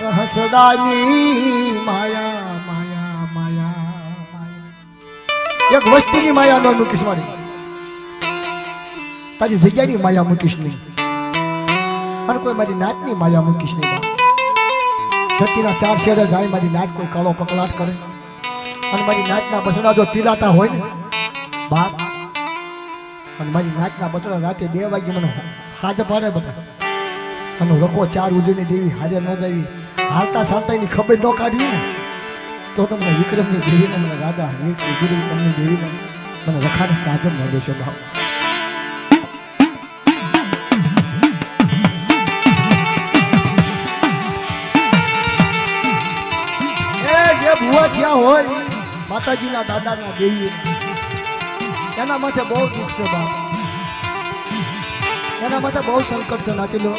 તાર હસડાની માયા માયા માયા માયા. એક વસ્તુની માયા ન મૂકીશ મારી. તારી જગ્યાની માયા મૂકીશ નહીં. અને કોઈ મારી નાતની માયા મૂકીશ નહીં ધરતીના ચાર શેડે જાય, મારી નાત કોઈ કાળો કકળાટ કરે. અને મારી નાતના બસડા જો પીલાતા હોય ને બાપ અને મારી નાતના બસડા રાતે બે વાગે મને હાજ પાડે બધા. અને રખો ચાર ઉજળી દેવી હારે ન જાવી. હાલતા ચાલતા એની ખબર ન કાઢવી ને, તો તમને વિક્રમની દેવીને મને રાજા વિક્રમની દેવીને મને રખાને કાજમ ન દેશો ભાવ ભુવા થયા હોય, માતાજીના દાદાના દેવી એના માથે બહુ દુઃખ છે એના માથે બહુ સંકટ છે લો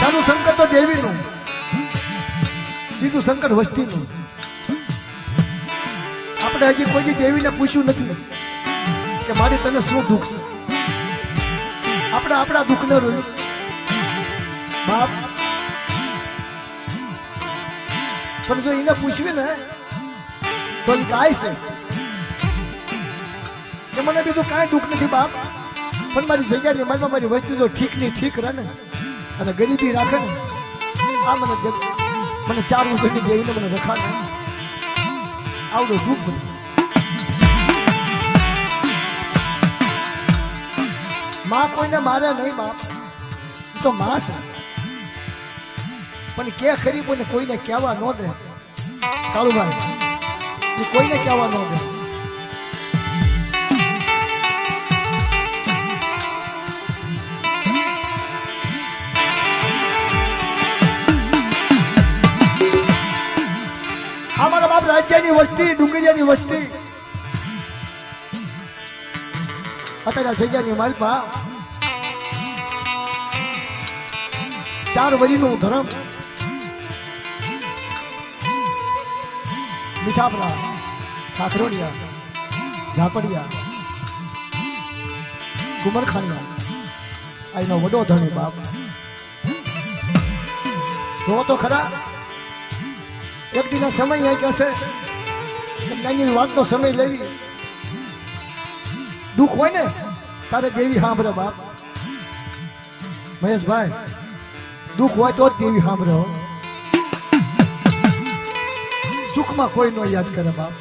ત્યાંનું સંકટ તો દેવીનું. બીજું સંકટ વસ્તીનું. આપણે હજી કોઈ દેવીને પૂછ્યું નથી કે મારી તને શું દુઃખ છે? આપણે આપણા દુઃખને રોયું બાપ. પણ જો એને પૂછવી ને, તો એ ગાય છે. કે મને બીજું કાંઈ દુઃખ નથી બાપ. પણ મારી જગ્યાની મનમાં મારી વસ્તી જો ઠીકની ઠીક રહે ને અને ગરીબી રાખે ને, આ મને મને ચાર વર્ષની દેવીને મને રખાડે. આવડો દુઃખ મને. માં કોઈને મારે નહીં બાપ. તો માં છે. પણ કે ખરી કોઈને કોઈને કહેવા ન દે. કાળુભાઈ કોઈને કહેવા ન દે. અમારા વસ્તી ડુંગરિયાની વસ્તી. અત્યારે જગ્યાની માલપા. ચાર વરીનું ધરમ. મીઠાપરા, ખાખરોડિયા, ઝાપડિયા, કુમરખાણિયા. આ એનો વડો ધણી બાપ. જો તો ખરા. દિન સમય અહીં કહેશે કે નાની વાતનો સમય લેવી. દુઃખ હોય ને, તારે દેવી સાંભળો બાપ. મહેશભાઈ, દુઃખ હોય તો જ દેવી સાંભળો. સુખમાં કોઈ નો યાદ કરે બાપ.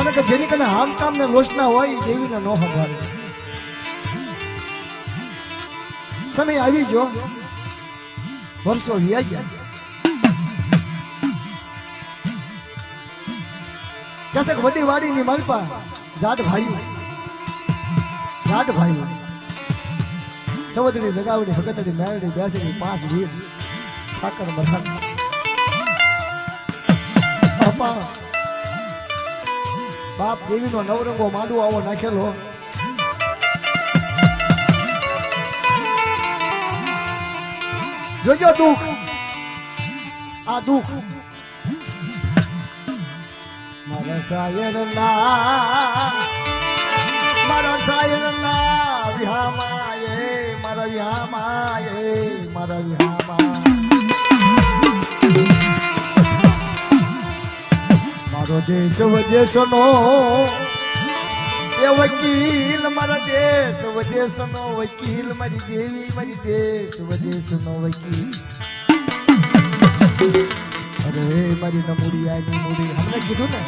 અને કે જેની કને હામ કામ ને લોચના હોય, એ દેવીને નો સંભાળે. સમય આવી ગયો. વર્ષો વ્યા ગયા. ક્યાંક વડી વાડી ની મલપા. જાટ ભાઈ. જાટ ભાઈ. સવદડી, લગાવડી, ભગતડી નારડી બેસડી પાસ વીર ઠાકર મરહન બાપા. બાપ દેવીનો નવરંગો માંડવો આવો નાખેલો. જોજો દુઃખ. આ દુઃખ મારા શાયર ના મારા શાયર ના વિહામાં એ મારા વિહામાં એ મારા વિહામાં મારો દેશ વદેશનો એ વકીલ મારા દેશ વદેશનો વકીલ મારી દેવી મારી દેશ વદેશનો વકીલ અરે મારી નમુડિયાની મૂડી હમણાં કીધું ને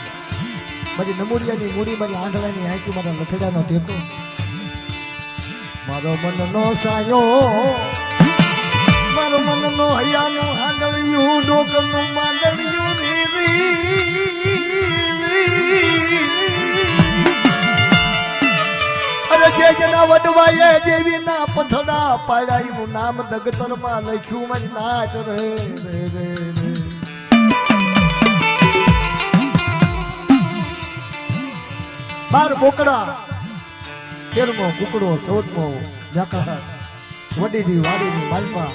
મારી નમુડિયાની મૂડી, મારી આંધળાની હાંકી, મારા લથડાનો ટેકો મારો મનનો સાયો, મારો મનનો હૈયાનો માંડળિયું રી રી. અરે જે જના વડવાએ દેવીના પથડા પાડ્યા એનું નામ દગતરમાં લખ્યું, મારી નાચ રે રે બાર બોકડા. તેરમો કુકડો ચૌદમો જાકારા વડીની, વાડીની માલપા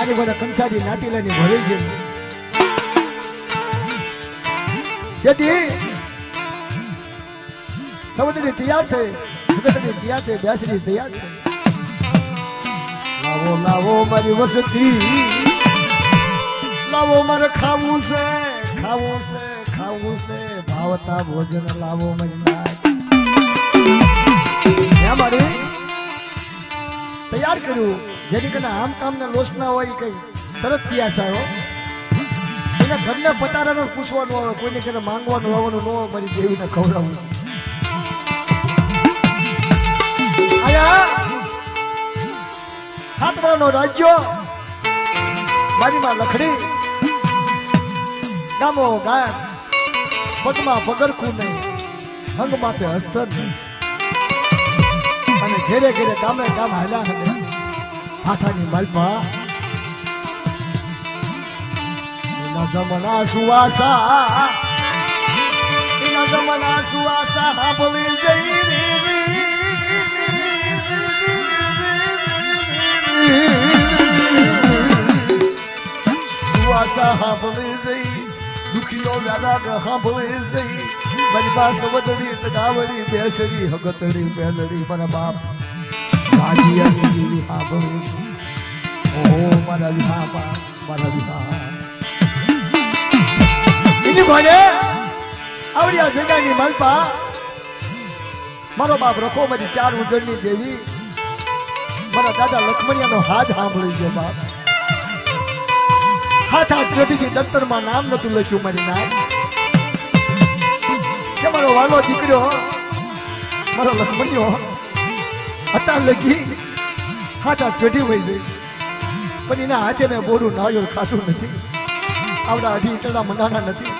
આની બધા કંસારી નાતીલાની ભરી ગઈ. તેથી સૌદરી તૈયાર થઈ. ભગતની તૈયાર થઈ બેસની તૈયાર થઈ. લાવો લાવો મારી વસતી. લાવો મારે ખાવું છે ખાવું છે. ખાવું છે, ભાવતા ભોજન લાવો તૈયાર કર્યું. જેથી કરીને આમ કામ ને લોસ ના હોય કઈ. તરત તૈયાર થાય એના ઘરને પટારાને પૂછવાનું આવે. કોઈને કે માંગવાનું આવવાનું ન હોય, મારી દેવીને ખવડાવવું આયા? રાજ્યો. મારી માં લખડી. ગામો ગામ પગમાં પગરખું નહીં અંગ માથે હસ્તર નહીં. અને ઘેરે ઘેરે ગામે ગામ હાલ્યા હલે હાથાની માલપા. એના જમના સુવાસા. એના જમના સુવાસા સાંભળી જઈ સુવાસા સાંભળી જઈ દુખીઓ વ્યારાગ સાંભળી નહીં. મારી પાસે વધડી તગાવડી બેસડી, હગતડી બેલડી મારા બાપ. રાજી અને જીવી સાંભળી ઓ મારા વિહા બાપ મારા વિહા એની ભાને આવડ્યા જગાની મલપા. મારો બાપ રખો મારી ચાર ઉજળની દેવી. મારા દાદા લક્ષ્મણિયાનો હાથ સાંભળી ગયો બાપ. હાથ હાથ જોડીથી દફતરમાં નામ નતું લખ્યું મારી નામ. કે મારો વાલો દીકરો, મારો લખમણીઓ, હતા લગી હાથ હાથ પેઢી હોય ગઈ. પણ એના હાથે ને બોરું નાળિયેર ખાતું નથી. આવડા અઢી ઇટડા મંડાણા નથી.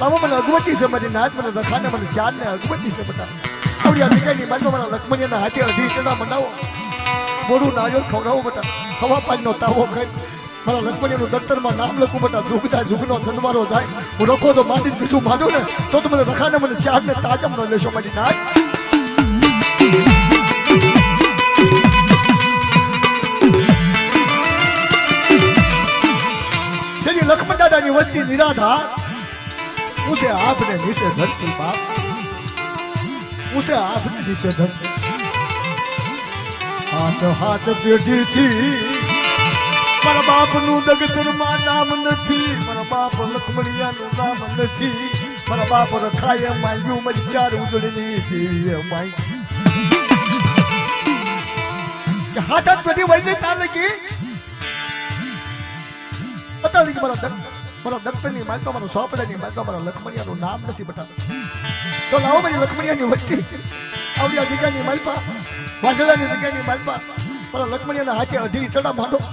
લાવો, મને અગવતી છે મારી નાચ મને રખાને મને ચાર ને અગવતી છે બધા. આવડી આ દીકરાની બાજુ મારા લખમણીના હાથે અઢી ઇટડા મંડાવો બોરું નાળિયેર ખવડાવો બધા. હવા પાણીનો તાવો ખાઈ. મારા લક્ષ્મણીનું દફતરમાં નામ લખું બધા જુગતા જુગનો જન્મારો થાય હું રખો તો માંડી બીજું માંડું ને, તો તમે રખાને મને ચાર ને તાજમ ન લેશો, મારી નાચ તેની લક્ષ્મણ દાદાની વસ્તી નિરાધાર. ઉસે આપને નીચે ધરતી બાપ. ઉસે આપને નીચે ધરતી. હાથ હાથ પેઢીથી મારા બાપનું દગતરમાં નામ નથી. મારા બાપ લક્ષ્મણિયાનું નામ નથી. મારા બાપ રખાય માયું મારી ચાર ઉજળીની દેવીએ કે હાથ હાથ વહી ગઈ તાર લગી? બતા લગી મારા દગ મારા દત્તની માલપા મારા સોપડાની માલપા મારા લક્ષ્મણિયાનું નામ નથી બતાવતું તો લાવો મારી લક્ષ્મણિયાની વસ્તી આવડિયા દીગાની માલપા. વાંઢળાની દીગાની માલપા. મારા લક્ષ્મણિયાના હાથે અઢી ચડા માંડો.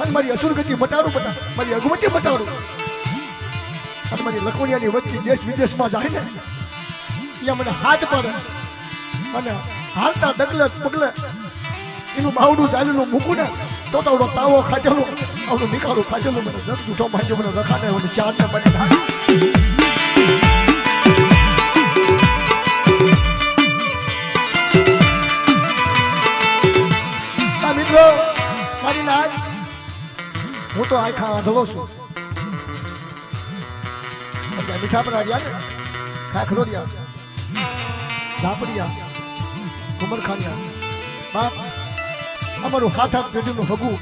અને મારી અસુરગતિ મટાડું બટા. મારી અગમતી મટાડું. અને મારી લખમણિયાની વચ્ચે દેશ વિદેશમાં જાય ને ત્યાં મને હાથ પર અને હાલતા ડગલે પગલે એનું બાવડું ચાલેલું મૂકું ને તો તો તાવો ખાધેલો, આવડો નીકાળું ખાધેલું, મને જગ જૂઠો માંગ્યો, મને રખાને ચાર ને મને તો આખા આંધળો છું. મીઠા પર આવ્યા ને. ખાખરોડિયા ધાપડિયા કુમરખાનિયા બાપ, અમારું હાથ હાથ પેઢીનું હગું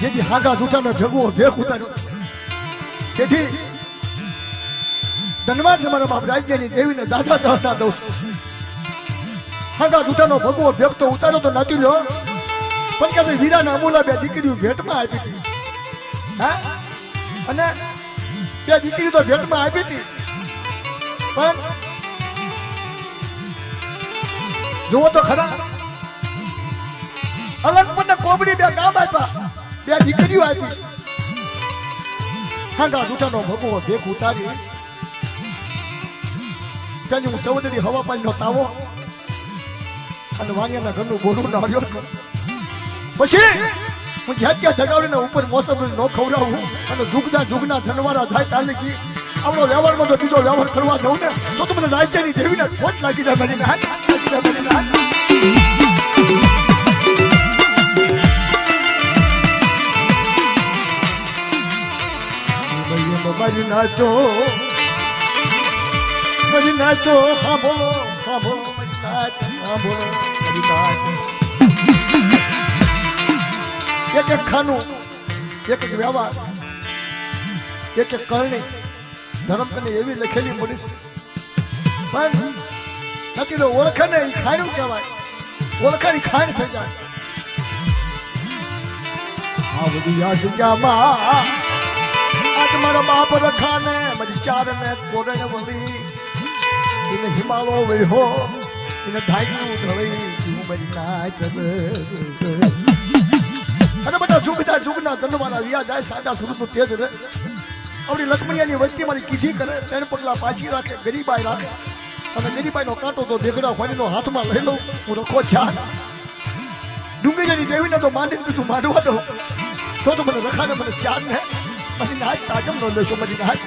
જેથી હાગા જૂઠાનો ભેગો ભેગ ઉતાર્યો. તેથી ધનવાદ છે મારા બાપ, રાજ્યની દેવીને દાદા દાદા દઉં છું. હાગા જૂઠાનો ભગવો ભેગ તો ઉતાર્યો તો નથી લ્યો. પણ કે ભાઈ વીરાના અમૂલા બે દીકરીઓ ભેટમાં આપી હતી. હા? અને બે દીકરી તો ભેટમાં આપી હતી. પણ જુઓ તો ખરા. અલગ મને કોબડી બે કામ આપ્યા. બે દીકરીઓ આપી. હાંગા જૂઠાનો ભગવો ભેગ ઉતારી. પેલી હું સૌદરી હવા પાણીનો તાવો. અને વાણિયાના ઘરનું બોલું નાળ્યો પછી હું જ્યાં ત્યાં દગાવડીને ઉપર મોસમ ન ખવડાવું અને જુગના જુગના ધનવારા થાય તાલે કી. આપણો વ્યવહારમાં જો બીજો વ્યવહાર કરવા જવું ને, તો તમને મને રાજ્યની દેવીને ખોટ લાગી જાય મારી હાથ લાગી જાય એક એક ખાનું, એક એક વ્યવહાર, એક એક કરણી ધર્મ તને એવી લખેલી મળી છે પણ નથી તો ઓળખે ને એ ખાણું કહેવાય. ઓળખાની ખાણ થઈ જાય. આ બધી આ જગ્યામાં આજ મારા બાપ રખાને, મારી ચાર ને કોરણ વળી. એને હિમાલો વળ્યો એને ઢાંકણું ઢળી. મારી નાચ અને બધા જુગતા જુગના જન્મવાના વ્યા જાય, સાદા સુરતનું તેજ રહે. આપણી લક્ષ્મણિયાની વચ્ચે મારી કીધી કરે, ત્રણ પગલા પાછી રાખે, ગરીબાઈ રાખે. અને ગરીબાઈનો કાંટો તો દેગડા ફાડીનો હાથમાં લઈ લઉં, હું રખો છાન ડુંગરીની દેવીને તો માંડી બીજું માંડવા દો. તો તો મને રખાને મને ચાર ને. પછી નાચ તાજમ નો લેશો, પછી નાચ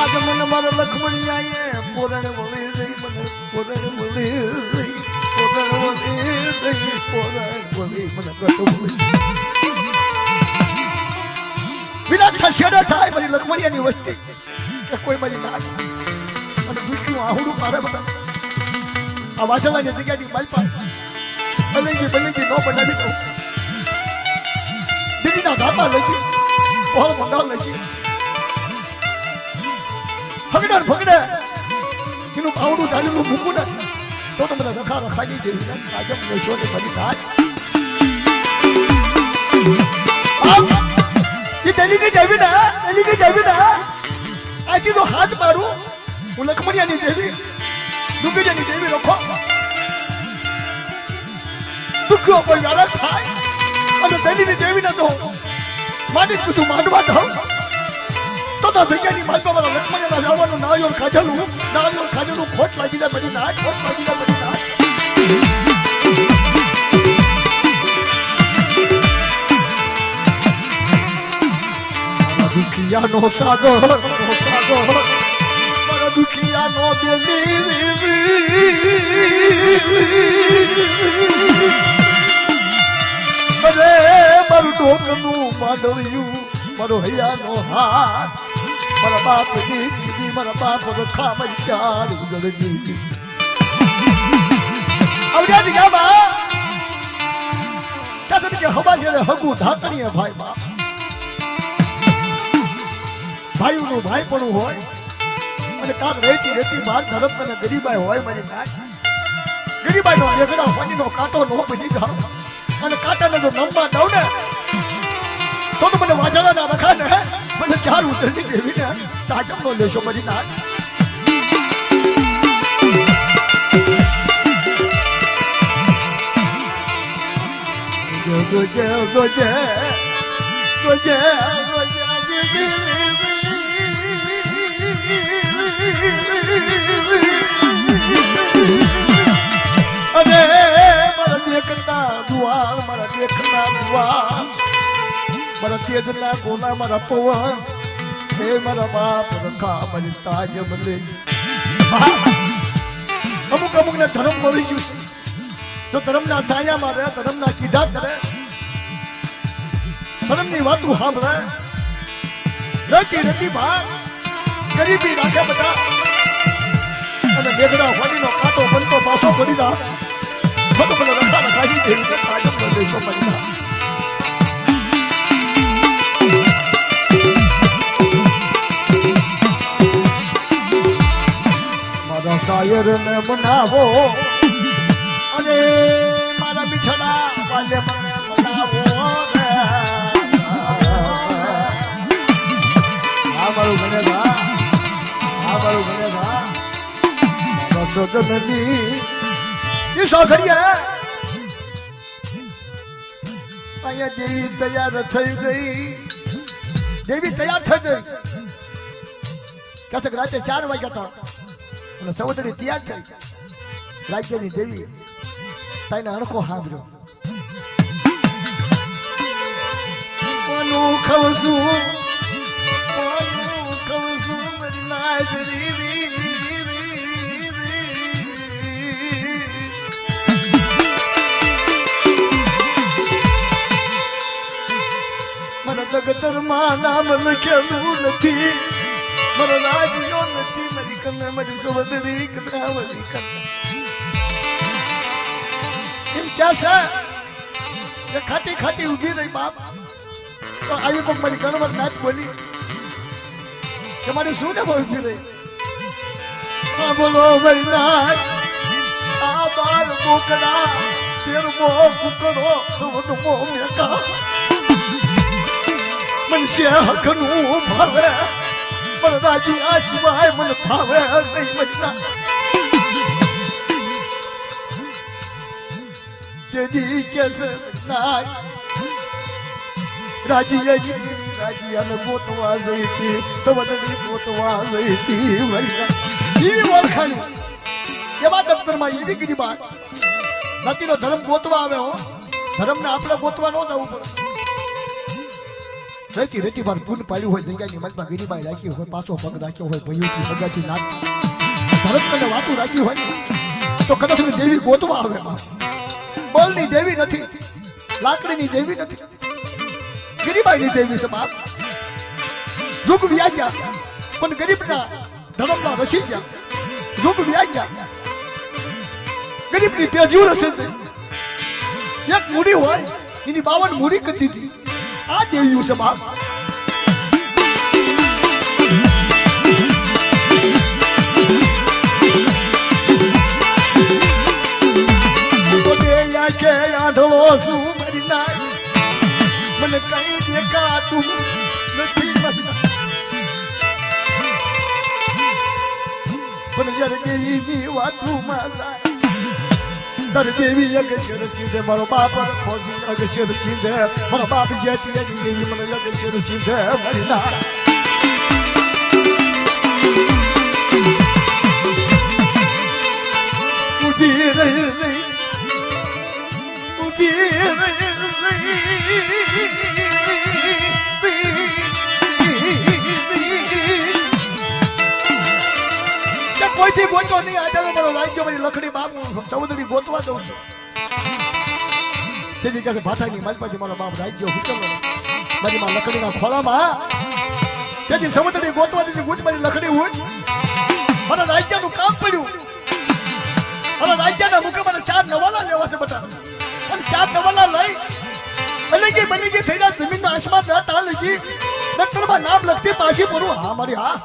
આજ મને મારા લખમણી આયે પોરણ વળી થાય મારી વસ્તી, કે કોઈ મારી ના અને દુખ્યું આહુડું કાઢે બધા. આ વાસણાની જગ્યાની બાલપા બલેજી બલેજી નો બનાવી દઉં. દીદીના ધાપા લઈ ઓળ મંગાવ લઈ ગઈ હગડે ને ભગડે. એનું પાવડું ચાલેલું મૂકું ને તો તો મને રખા રખાજી દેવી ને રાજમ લેશો ને બધી નાચ આમ, એ દિલ્હીની દેવી ને દિલ્હીની દેવી ના આથી તો હાથ મારું હું લખમણિયાની દેવી ડુંગરીયાની દેવી રખો દુખ્યો કોઈ નારાજ થાય. અને દિલ્હીની દેવીને તો માંડી જ બધું માંડવા દઉં? તો તો જગ્યાની માલપા વાળા લક્ષ્મણના જવાનું નાળિયેર ખાધેલું. નાળિયેર ખાધેલું, ખોટ લાગી જાય પછી નાચ ખોટ લાગી જાય પછી મારા દુખિયાનો સાગર સાગર, મારા દુખિયાનો બેલી. ડોકનું મારો હૈયાનો હાથ, મારા બાપ દીદી મારા બાપ રખા મારી ચાર ને હગું ભાઈ પણ હોય, અને કાક રહેતી રહેતી બાર ધરમ ગરીબાઈ હોય મારી નાચ ગરીબાઈનો બેગડા ફણીનો કાંટો નો બની જાવ. અને કાંટાને જો નમવા દઉં ને તો તો મને વાજાના રખા ને મને ચાર ઉતરતી દેવી ને તાજમ નો લેશો મારી નાચ ગોજે ગોજે ગોજે અને મારા દેખતા દુઆ, મારા દેખતા દુઆ. મારા તેજના ગોલા મારા પવન હે મારા બાપ રખા મારી તાજ બદલે અમુક અમુક ને ધર્મ મળી ગયું છે. જો ધર્મના છાયામાં રહે, ધર્મના કીધા કરે ધર્મની વાતું સાંભળે. રહેતી રહેતી ભાગ ગરીબી રાખે બધા. અને બેગડા હોડીનો કાંટો બનતો પાછો પડી દા તો રસ્તા રખાજી દેવી કાયમ દેશો પડી શાયર ને બનાવો અને મારા મીઠડા વાલે બનાવો. આ મારું ગણેશ. આ મારું ગણેશ. હા એ રાતે ચાર વાગ્યા હતા. અને સૌદરી તૈયાર થઈ રાજ્યની દેવી તાઈને અણખો સાંભળ્યો કોનું ખવશું જગતરમાં નામ લખેલું નથી મને રાજ્યો નથી મારી કન્યા મારી સવદરી કથાવલી કન્યા એમ ક્યાં છે એ ખાટી ખાટી ઊભી રહી બાપ તો આવી કોક મારી કણવર નાચ બોલી કે મારી શું ને ઊભી રહી આ બોલો મારી નાચ આ બાર મોકડા તેર મો કુકડો ચૌદમો મેકા મનશે હકનું ભાવે પણ રાજી આ મને ભાવે નહીં મજા તેદી કેસે નાય. રાજી રાજી અને ગોતવા જઈતી સવદડી ગોતવા જઈતી મૈયા એવી ઓળખાણી. એવા દફતરમાં એવી વાત નતીનો ધર્મ ગોતવા આવે હો. ધર્મને આપણે ગોતવા ન જવું પડે. રેતી રેતી બાર પૂન પાડ્યું હોય જગ્યાની મનમાં ગીરીબાઈ રાખી હોય પાછો પગ રાખ્યો હોય ભયુથી સગાથી નાત ભરત કને વાતું રાખી હોય તો કદાચ દેવી ગોતવા આવે માં. બોલની દેવી નથી લાકડીની દેવી નથી ગરીબાઈની દેવી છે બાપ દુઃખ વ્યાજ ગયા પણ ગરીબના ધર્મના રસી ગયા દુઃખ વ્યાજ ગયા ગરીબની પેજ્યું રસે એક મૂડી હોય એની બાવન મૂડી કરી દીધી આ દેવ્યું છે બાપ તારે દેવી અગશર સીધે, મારો બાપ ખોજી અગશર ચીંધે મારો બાપ જેતી એની દેવી મને અગશર સીધે, મારી ના ઊભી રહી રહી. ઊભી રહી કોઈથી ગોતો નહીં, આજે તો મારો રાજ્ય મારી લખડી બાપ ચૌધરી ગોતવા દઉં છું તેથી કહે ભાટાની માલપાથી મારો બાપ રાજ્યો હુકમનો મારી માં લકડીના ખોળામાં તેથી સમુદ્રની ગોતવા દીધી ગુજ મારી લકડી હોય. મને રાજ્યનું કામ પડ્યું. અને રાજ્યના મુખે મને ચાર નવાલા લેવા છે બટા. અને ચાર નવાલા લઈ અને જે બની જે થઈ જાય જમીનનો આસમાન રાત હાલ ગઈ દત્તરમાં નામ લખતી પાછી પડું હા, મારી, હા.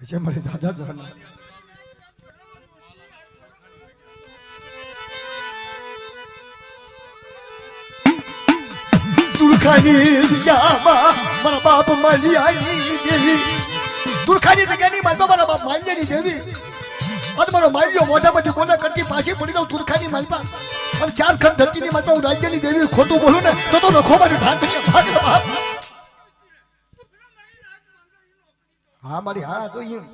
જે મારી દાદા દાદા. દુર્ખાની જગ્યામાં દેવી દુર્ખાની જગ્યાની મારા બાપ માલિયાની દેવી અને મારો માલ્યો મોઢામાંથી બોલે કરતી પાછી પડી દઉં દુર્ખાની માલપા અને ચાર ખંડ ધરતીની માલપા હું રાજ્યની દેવી ખોટું બોલું ને તો તો નખો મારી હા મારી હા તો એમ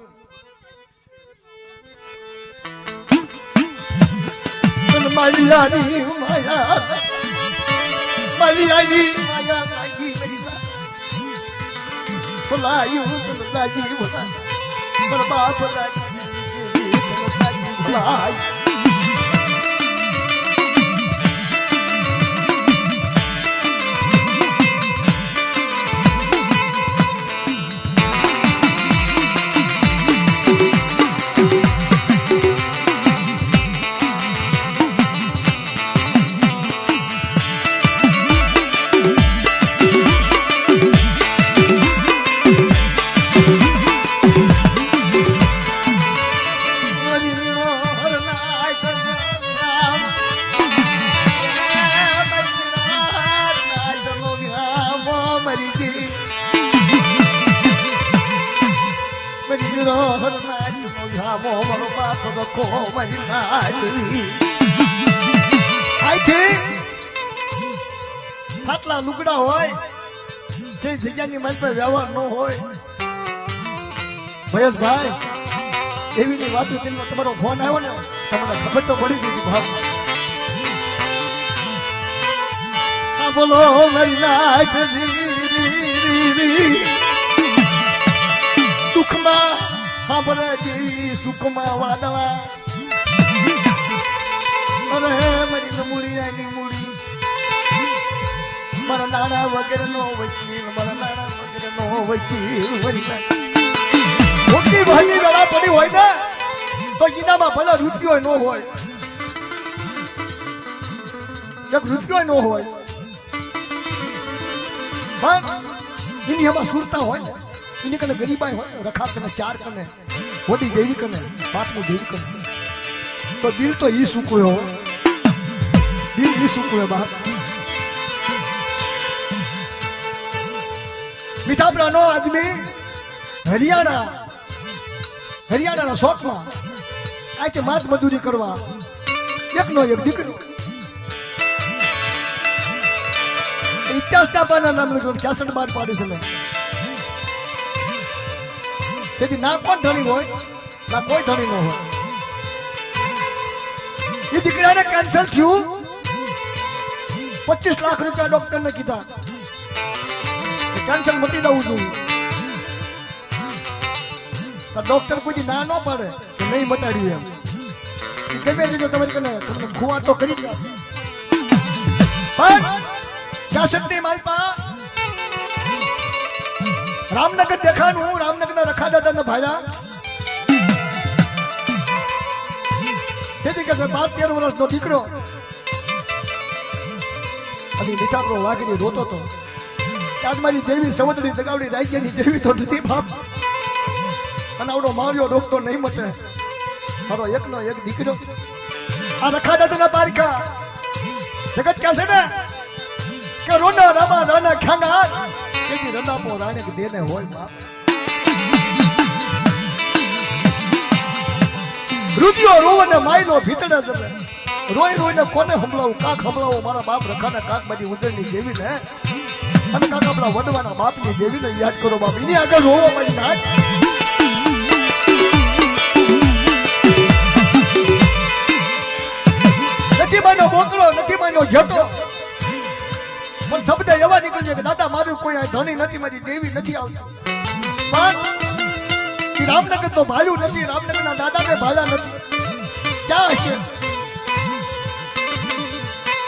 માલિયાની માયા મલિયાની માયા લાગી મેરી ભલાયું ભલાજી ભલા બરબા ભલાજી ભલાજી તેનો તમારો ફોન આવ્યો ને, તમને ખબર તો પડી ગઈ ભાવ. બોલો દુઃખમાં બોલે સુખમાં વાદળા. અરે, મારી નમૂળી આની મૂળી વગરનો વકીલ, મારા નાણા વગરનો વકીલ મોટી ભાગની વેળા પડી હોય ને તો ભલે રૂપિયો ન હોય, એક રૂપિયો ન હોય, પણ એની એમાં સુરતા હોય એની કને ગરીબાઈ હોય રખા કને, ચાર કને મોટી દેવી કને, બાપની દેવી કને, તો દિલ તો ઈ સુકુયો દિલ ઈ સુકુયો બાપ. મીઠાપરાનો આદમી હરિયાણા, હરિયાણાના શોખમાં આ કે માત મજૂરી કરવા. એકનો એક દીકરી. છે મેં. તેથી ના ધણી હોય, ના કોઈ ધણી ન હોય. એ દીકરાને કેન્સર થયું. પચીસ લાખ રૂપિયા ડોક્ટરને કીધા. કેન્સર મટી જવું જોઈએ. તો ડોક્ટર કોઈ ના ન પાડે, તો નહીં મટાડી એમ. ગમે રીતે તમારી કને તમને ખુવાર તો કરી પણ છાસઠની માલપા રામનગર દેખાનું, રામનગરના રખા દાદાના ભાયા તેથી કે બાર તેર વર્ષનો દીકરો. અને મીઠાપરો વાઘરી રોતો તો. આજ મારી દેવી સમુદ્રી દગાવડી રાજ્યની દેવી તો નથી, બાપ. અને માળિયો ડોકતો નહીં મટે. મારો એકનો એક દીકરો. આ રખા દાદાના બારકા જગત કહે છે ને કે રોના રામા રાના ખાંગા તેથી રનાપો રાણે દેને હોય બાપ. રુદિયો રોવને માયનો ભીતડે જમે. રોઈ રોઈને કોને હમલાવું કાક હમલાવું મારા બાપ રખાને કાક બધી ઉદરની દેવી ને અને કાક આપણા વડવાના બાપની દેવીને યાદ કરો બાપ. એની આગળ રોવા મારી નાથ માનો બોકડો નથી માનો જતો પણ શબ્દ એવા નીકળી જાય કે, દાદા, મારું કોઈ ધણી નથી, મારી દેવી નથી આવતી. પણ રામનગર તો ભાલ્યું નથી, રામનગરના દાદા ને ભાલા નથી. ક્યાં હશે?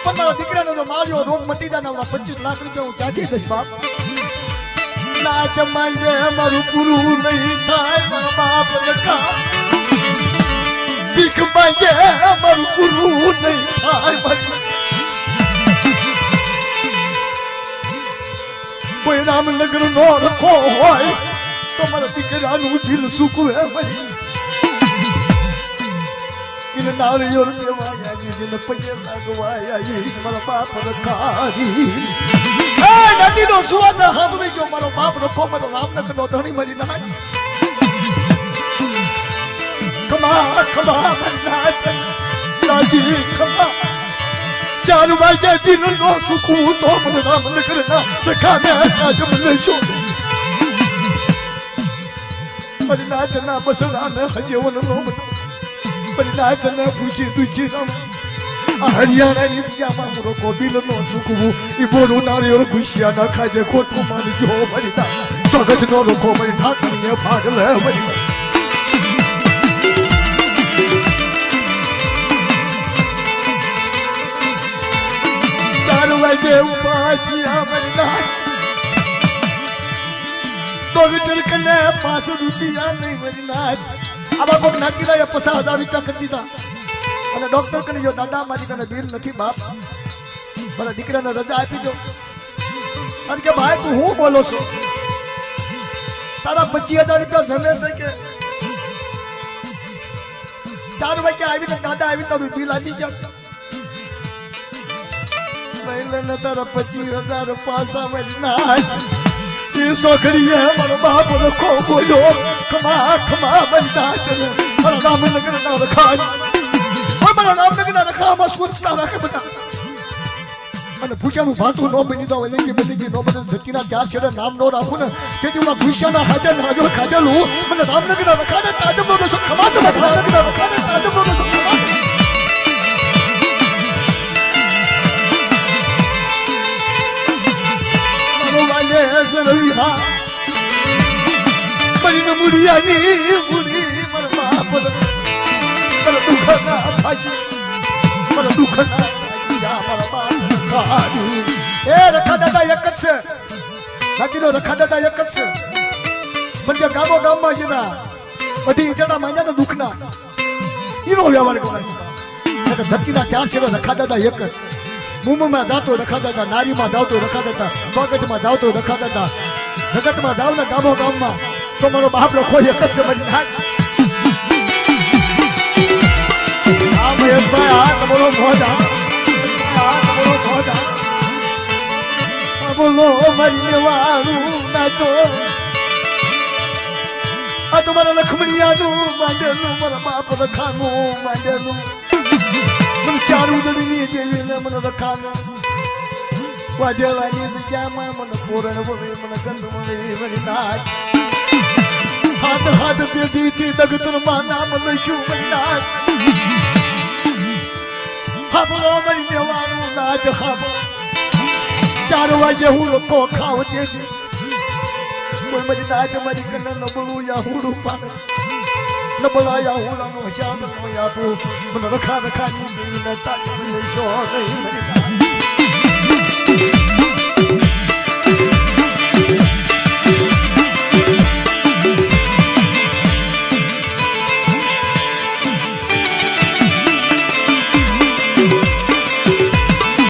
પણ મારા દીકરાનો તો માર્યો રોગ મટી જાય ના પચીસ લાખ રૂપિયા હું ત્યાંથી દઈશ, બાપ. ના જમાઈએ, મારું પૂરું નહીં થાય બાપ લખા રામનગર નો રખો હોય, તો મારા દીકરાનું એને નાળિયેર દેવા આવીશ એને પગે લાગવા આવીશ મારા બાપ રખારી નદીનો સુવાસ સાંભળી ગયો મારો બાપ રખો, મારો રામનગર નો ધણી મારી નાખ. ખમા ખમા મારી નાખ દાદી ખમા. ચાર વાગે દિલ નો સુખું તો મને રામનગર ના રખાને આજ મને છો મારી નાથ ના બસડા ને હજેવન નો મને ને પૂછી દુખી રામ. હરિયાણાની દુનિયામાં હું રોકો બિલ નો ચૂકવું એ બોડું નાળિયેર ખુશિયા ના ખાજે ખોટું માની ગયો મારી નાથ સ્વગત નો રોકો મારી ઠાકરીને ભાગ લે મારી મારી અને ડોક્ટર નથી બાપ મારા દીકરાને રજા આપી દો અને કે ભાઈ તું હું બોલો છો તારા પચીસ હજાર રૂપિયા જમે છે કે ચાર વાગ્યા આવીને દાદા આવી તારું બિલ આપી જશે મહિલાને તર પચી હજાર પાસા નાખ એ સોખડીએ મારો બાપ રખો બોલ્યો ખમા ખમા બનતા તને મારા રામનગર ના રખા મારા રામનગર ના રખામાં સુરતા રાખે બધા. અને ભૂખ્યાનું ભાતું ન બની દો એટલે કે બની ગઈ, નો બને ધરતીના ચાર છેડે નામ નો રાખું ને. તેથી હું ભૂષ્યાના હાજર હાજર ખાધેલું. મને રામનગર ના રખાને તાજમ નો ખમા તો રામનગર ના રખાને તાજબ નો મરીને મુડિયાની મુડી મર બાપ મારા દુખ ના થાય. મારા દુખ ના થાય. મર બાપ એ રખા દાદા એક જ છે. નાતીનો રખા દાદા એક જ છે. પણ જે ગામો ગામમાં છે ના, બધી જણા માંડ્યા ને દુઃખના. એનો વ્યવહાર કરાય ધરતીના ચાર છેડો રખા દાદા એક જ. માં જાતો રખા દાદા, નારીમાં જાવતો રખા દાદા ચોકટમાં જાવતો રખા દાદા. જગતમાં જાવ ને ગામો ગામમાં, તો મારો બાપ કોઈ એક જ છે મારી નાક હા, મહેશભાઈ, હા તમારો મોજ હા હા તમારો મોજ બોલો મારી લેવાનું ના તો. આ તમારા લખમણિયાનું માંડેલું, મારા બાપ રખાનું માંડેલું. મને ચાર ઉદડીની દેવીને મને રખાને. વાજેલાની જગ્યામાં મને પૂરણ વળે, મને ગંધ મળે મને નાચ હાથ હાથ પેઢી થી દગતરમાં નામ લખ્યું મને હાબલો મરી દેવાનું નાચ હાબો ચાર વાગે હું લોકો ખાવ કોઈ મારી નાચ મારી કને નબળું યા હુડું પાન નબળાયા હુડાનો શામ નો આપું. મને રખા રખાની દેવીને તાકી લેશો નહીં મારી